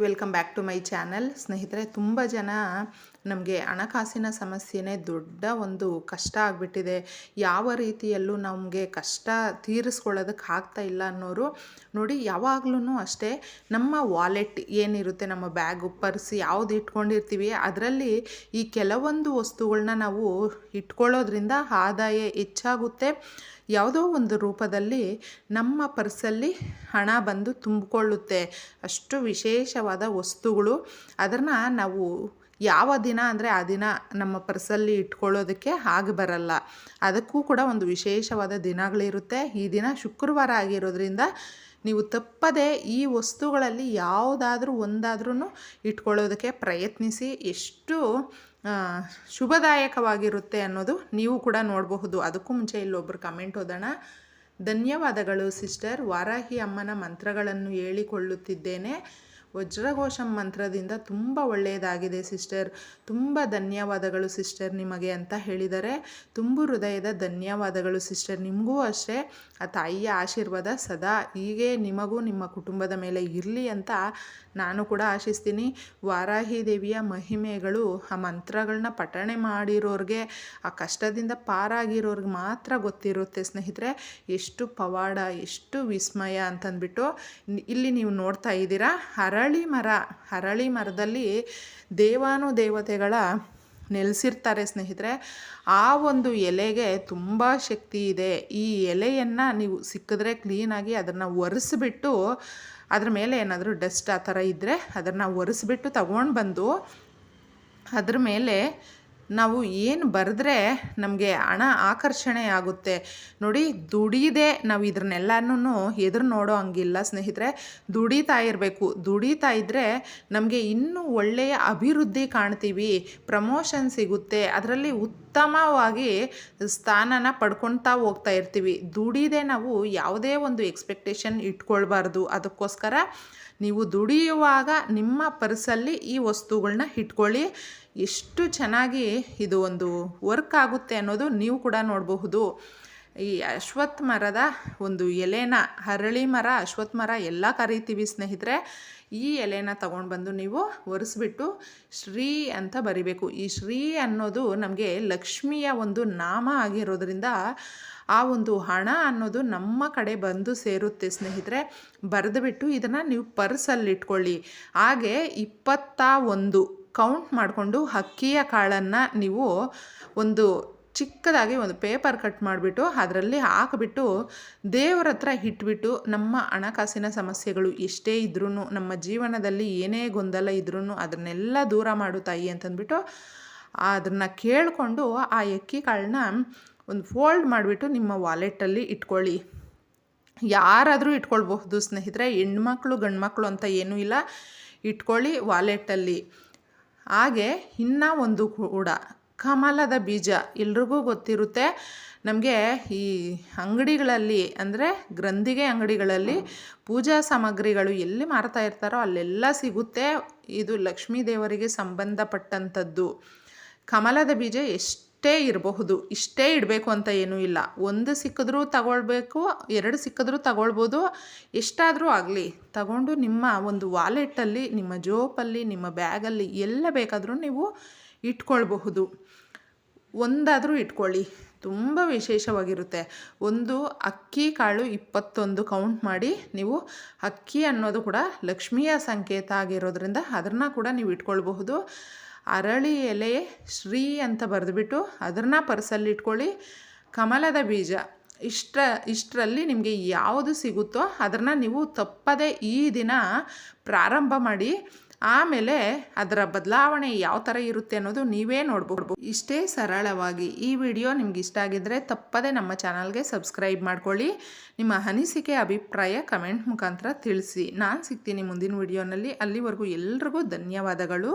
Welcome back to my channel. ಸ್ನೇಹಿತರೆ ತುಂಬ ಜನ ನಮಗೆ ಹಣಕಾಸಿನ ಸಮಸ್ಯೆನೇ ದೊಡ್ಡ ಒಂದು ಕಷ್ಟ ಆಗಿಬಿಟ್ಟಿದೆ. ಯಾವ ರೀತಿಯಲ್ಲೂ ನಮಗೆ ಕಷ್ಟ ತೀರಿಸ್ಕೊಳ್ಳೋದಕ್ಕೆ ಆಗ್ತಾ ಇಲ್ಲ ಅನ್ನೋರು ನೋಡಿ ಯಾವಾಗ್ಲೂ ಅಷ್ಟೇ ನಮ್ಮ ವಾಲೆಟ್ ಏನಿರುತ್ತೆ, ನಮ್ಮ ಬ್ಯಾಗು ಪರ್ಸ್ ಯಾವುದು ಇಟ್ಕೊಂಡಿರ್ತೀವಿ, ಅದರಲ್ಲಿ ಈ ಕೆಲವೊಂದು ವಸ್ತುಗಳನ್ನ ನಾವು ಇಟ್ಕೊಳ್ಳೋದ್ರಿಂದ ಆದಾಯ ಹೆಚ್ಚಾಗುತ್ತೆ. ಯಾವುದೋ ಒಂದು ರೂಪದಲ್ಲಿ ನಮ್ಮ ಪರ್ಸಲ್ಲಿ ಹಣ ಬಂದು ತುಂಬಿಕೊಳ್ಳುತ್ತೆ. ಅಷ್ಟು ವಿಶೇಷವಾದ ವಸ್ತುಗಳು. ಅದನ್ನು ನಾವು ಯಾವ ದಿನ ಅಂದರೆ ಆ ದಿನ ನಮ್ಮ ಪರ್ಸಲ್ಲಿ ಇಟ್ಕೊಳ್ಳೋದಕ್ಕೆ ಆಗಿ ಬರಲ್ಲ. ಅದಕ್ಕೂ ಕೂಡ ಒಂದು ವಿಶೇಷವಾದ ದಿನಗಳಿರುತ್ತೆ. ಈ ದಿನ ಶುಕ್ರವಾರ ಆಗಿರೋದ್ರಿಂದ ನೀವು ತಪ್ಪದೇ ಈ ವಸ್ತುಗಳಲ್ಲಿ ಯಾವುದಾದ್ರೂ ಒಂದಾದ್ರೂ ಇಟ್ಕೊಳ್ಳೋದಕ್ಕೆ ಪ್ರಯತ್ನಿಸಿ. ಎಷ್ಟು ಶುಭದಾಯಕವಾಗಿರುತ್ತೆ ಅನ್ನೋದು ನೀವು ಕೂಡ ನೋಡಬಹುದು. ಅದಕ್ಕೂ ಮುಂಚೆ ಇಲ್ಲೊಬ್ಬರು ಕಮೆಂಟ್ ಓದೋಣ. ಧನ್ಯವಾದಗಳು ಸಿಸ್ಟರ್. ವಾರಾಹಿ ಅಮ್ಮನ ಮಂತ್ರಗಳನ್ನು ಹೇಳಿಕೊಳ್ಳುತ್ತಿದ್ದೇನೆ. ವಜ್ರಘೋಷಂ ಮಂತ್ರದಿಂದ ತುಂಬ ಒಳ್ಳೆಯದಾಗಿದೆ ಸಿಸ್ಟರ್. ತುಂಬ ಧನ್ಯವಾದಗಳು ಸಿಸ್ಟರ್ ನಿಮಗೆ ಅಂತ ಹೇಳಿದರೆ. ತುಂಬು ಹೃದಯದ ಧನ್ಯವಾದಗಳು ಸಿಸ್ಟರ್. ನಿಮಗೂ ಅಷ್ಟೇ. ಆ ತಾಯಿಯ ಆಶೀರ್ವಾದ ಸದಾ ಹೀಗೆ ನಿಮಗೂ ನಿಮ್ಮ ಕುಟುಂಬದ ಮೇಲೆ ಇರಲಿ ಅಂತ ನಾನು ಕೂಡ ಆಶಿಸ್ತೀನಿ. ವಾರಾಹಿ ದೇವಿಯ ಮಹಿಮೆಗಳು ಆ ಮಂತ್ರಗಳನ್ನ ಪಠಣೆ ಮಾಡಿರೋರಿಗೆ, ಆ ಕಷ್ಟದಿಂದ ಪಾರಾಗಿರೋರ್ಗೆ ಮಾತ್ರ ಗೊತ್ತಿರುತ್ತೆ ಸ್ನೇಹಿತರೆ. ಎಷ್ಟು ಪವಾಡ, ಎಷ್ಟು ವಿಸ್ಮಯ ಅಂತಂದ್ಬಿಟ್ಟು ಇಲ್ಲಿ ನೀವು ನೋಡ್ತಾ ಇದ್ದೀರಾ. ಹರಳಿ ಮರ ಹರಳಿ ಮರದಲ್ಲಿ ದೇವಾನು ದೇವತೆಗಳ ನೆಲೆಸಿರ್ತಾರೆ ಸ್ನೇಹಿತರೆ. ಆ ಒಂದು ಎಲೆಗೆ ತುಂಬ ಶಕ್ತಿ ಇದೆ. ಈ ಎಲೆಯನ್ನು ನೀವು ಸಿಕ್ಕಿದ್ರೆ ಕ್ಲೀನಾಗಿ ಅದನ್ನು ಒರೆಸ್ಬಿಟ್ಟು ಅದ್ರ ಮೇಲೆ ಏನಾದರೂ ಡಸ್ಟ್ ಆ ಥರ ಇದ್ದರೆ ಅದನ್ನು ಒರೆಸ್ಬಿಟ್ಟು ತಗೊಂಡು ಬಂದು ಅದ್ರ ಮೇಲೆ ನಾವು ಏನು ಬರೆದ್ರೆ ನಮಗೆ ಹಣ ಆಕರ್ಷಣೆ ಆಗುತ್ತೆ. ನೋಡಿ, ದುಡಿದೆ ನಾವು ಇದ್ರನ್ನೆಲ್ಲನೂ ಎದುರು ನೋಡೋ ಹಂಗಿಲ್ಲ ಸ್ನೇಹಿತರೆ. ದುಡಿತಾ ಇರಬೇಕು. ದುಡಿತಾ ಇದ್ದರೆ ನಮಗೆ ಇನ್ನೂ ಒಳ್ಳೆಯ ಅಭಿವೃದ್ಧಿ ಕಾಣ್ತೀವಿ. ಪ್ರಮೋಷನ್ ಸಿಗುತ್ತೆ. ಅದರಲ್ಲಿ ಉತ್ತಮವಾಗಿ ಸ್ಥಾನನ ಪಡ್ಕೊತಾ ಹೋಗ್ತಾ ಇರ್ತೀವಿ. ದುಡಿದೆ ನಾವು ಯಾವುದೇ ಒಂದು ಎಕ್ಸ್ಪೆಕ್ಟೇಷನ್ ಇಟ್ಕೊಳ್ಬಾರ್ದು. ಅದಕ್ಕೋಸ್ಕರ ನೀವು ದುಡಿಯುವಾಗ ನಿಮ್ಮ ಪರ್ಸಲ್ಲಿ ಈ ವಸ್ತುಗಳನ್ನ ಇಟ್ಕೊಳ್ಳಿ. ಎಷ್ಟು ಚೆನ್ನಾಗಿ ಇದು ಒಂದು ವರ್ಕ್ ಆಗುತ್ತೆ ಅನ್ನೋದು ನೀವು ಕೂಡ ನೋಡಬಹುದು. ಈ ಅಶ್ವತ್ಥ ಮರದ ಒಂದು ಎಲೆನ, ಹರಳಿ ಮರ, ಅಶ್ವತ್ಥ ಮರ ಎಲ್ಲ ಕರಿತೀವಿ ಸ್ನೇಹಿತರೆ. ಈ ಎಲೆನ ತಗೊಂಡು ಬಂದು ನೀವು ಒರೆಸ್ಬಿಟ್ಟು ಶ್ರೀ ಅಂತ ಬರಿಬೇಕು. ಈ ಶ್ರೀ ಅನ್ನೋದು ನಮಗೆ ಲಕ್ಷ್ಮಿಯ ಒಂದು ನಾಮ ಆಗಿರೋದ್ರಿಂದ ಆ ಒಂದು ಹಣ ಅನ್ನೋದು ನಮ್ಮ ಕಡೆ ಬಂದು ಸೇರುತ್ತೆ ಸ್ನೇಹಿತರೆ. ಬರೆದುಬಿಟ್ಟು ಇದನ್ನು ನೀವು ಪರ್ಸಲ್ಲಿ ಇಟ್ಕೊಳ್ಳಿ. ಹಾಗೆ ಇಪ್ಪತ್ತ ಒಂದು ಕೌಂಟ್ ಮಾಡಿಕೊಂಡು ಅಕ್ಕಿಯ ಕಾಳನ್ನು ನೀವು ಒಂದು ಚಿಕ್ಕದಾಗಿ ಒಂದು ಪೇಪರ್ ಕಟ್ ಮಾಡಿಬಿಟ್ಟು ಅದರಲ್ಲಿ ಹಾಕಿಬಿಟ್ಟು ದೇವರ ಹತ್ರ ಇಟ್ಬಿಟ್ಟು ನಮ್ಮ ಹಣಕಾಸಿನ ಸಮಸ್ಯೆಗಳು ಎಷ್ಟೇ ಇದ್ರೂ ನಮ್ಮ ಜೀವನದಲ್ಲಿ ಏನೇ ಗೊಂದಲ ಇದ್ರೂ ಅದನ್ನೆಲ್ಲ ದೂರ ಮಾಡು ತಾಯಿ ಅಂತಂದ್ಬಿಟ್ಟು ಅದನ್ನು ಕೇಳಿಕೊಂಡು ಆ ಅಕ್ಕಿ ಕಾಳನ್ನ ಒಂದು ಫೋಲ್ಡ್ ಮಾಡಿಬಿಟ್ಟು ನಿಮ್ಮ ವಾಲೆಟಲ್ಲಿ ಇಟ್ಕೊಳ್ಳಿ. ಯಾರಾದರೂ ಇಟ್ಕೊಳ್ಬಹುದು ಸ್ನೇಹಿತರೆ, ಹೆಣ್ಮಕ್ಳು ಗಂಡ್ಮಕ್ಳು ಅಂತ ಏನೂ ಇಲ್ಲ. ಇಟ್ಕೊಳ್ಳಿ ವಾಲೆಟಲ್ಲಿ ಹಾಗೆ ಇನ್ನ ಒಂದು ಕೂಡ ಕಮಲದ ಬೀಜ ಎಲ್ರಿಗೂ ಗೊತ್ತಿರುತ್ತೆ. ನಮಗೆ ಈ ಅಂಗಡಿಗಳಲ್ಲಿ ಅಂದರೆ ಗ್ರಂಥಿಗೆ ಅಂಗಡಿಗಳಲ್ಲಿ ಪೂಜಾ ಸಾಮಗ್ರಿಗಳು ಎಲ್ಲಿ ಮಾರ್ತಾ ಇರ್ತಾರೋ ಅಲ್ಲೆಲ್ಲ ಸಿಗುತ್ತೆ. ಇದು ಲಕ್ಷ್ಮೀ ದೇವರಿಗೆ ಸಂಬಂಧಪಟ್ಟಂಥದ್ದು. ಕಮಲದ ಬೀಜ ಎಷ್ಟೇ ಇರಬಹುದು, ಇಷ್ಟೇ ಇಡಬೇಕು ಅಂತ ಏನೂ ಇಲ್ಲ. ಒಂದು ಸಿಕ್ಕಿದ್ರೂ ತಗೊಳ್ಬೇಕು, ಎರಡು ಸಿಕ್ಕಿದ್ರೂ ತಗೊಳ್ಬೋದು. ಎಷ್ಟಾದರೂ ಆಗಲಿ, ತಗೊಂಡು ನಿಮ್ಮ ಒಂದು ವಾಲೆಟಲ್ಲಿ ನಿಮ್ಮ ಜೋಪಲ್ಲಿ, ನಿಮ್ಮ ಬ್ಯಾಗಲ್ಲಿ ಎಲ್ಲ ಬೇಕಾದರೂ ನೀವು ಇಟ್ಕೊಳ್ಬಹುದು. ಒಂದಾದರೂ ಇಟ್ಕೊಳ್ಳಿ. ತುಂಬ ವಿಶೇಷವಾಗಿರುತ್ತೆ. ಒಂದು ಅಕ್ಕಿ ಕಾಳು ಇಪ್ಪತ್ತೊಂದು ಕೌಂಟ್ ಮಾಡಿ ನೀವು ಅಕ್ಕಿ ಅನ್ನೋದು ಕೂಡ ಲಕ್ಷ್ಮಿಯ ಸಂಕೇತ ಆಗಿರೋದ್ರಿಂದ ಅದನ್ನು ಕೂಡ ನೀವು ಇಟ್ಕೊಳ್ಬಹುದು. ಅರಳಿ ಎಲೆ, ಶ್ರೀ ಅಂತ ಬರೆದುಬಿಟ್ಟು ಅದನ್ನು ಪರ್ಸಲ್ಲಿ ಇಟ್ಕೊಳ್ಳಿ. ಕಮಲದ ಬೀಜ ಇಷ್ಟ ಇಷ್ಟರಲ್ಲಿ ನಿಮಗೆ ಯಾವುದು ಸಿಗುತ್ತೋ ಅದನ್ನು ನೀವು ತಪ್ಪದೇ ಈ ದಿನ ಪ್ರಾರಂಭ ಮಾಡಿ, ಆಮೇಲೆ ಅದರ ಬದಲಾವಣೆ ಯಾವ ಥರ ಇರುತ್ತೆ ಅನ್ನೋದು ನೀವೇ ನೋಡ್ಬೋದು. ಇಷ್ಟೇ ಸರಳವಾಗಿ ಈ ವಿಡಿಯೋ ನಿಮ್ಗೆ ಇಷ್ಟ ಆಗಿದ್ದರೆ ತಪ್ಪದೆ ನಮ್ಮ ಚಾನಲ್ಗೆ ಸಬ್ಸ್ಕ್ರೈಬ್ ಮಾಡ್ಕೊಳ್ಳಿ. ನಿಮ್ಮ ಅನಿಸಿಕೆ, ಅಭಿಪ್ರಾಯ ಕಮೆಂಟ್ ಮುಖಾಂತರ ತಿಳಿಸಿ. ನಾನು ಸಿಗ್ತೀನಿ ಮುಂದಿನ ವಿಡಿಯೋನಲ್ಲಿ. ಅಲ್ಲಿವರೆಗೂ ಎಲ್ರಿಗೂ ಧನ್ಯವಾದಗಳು.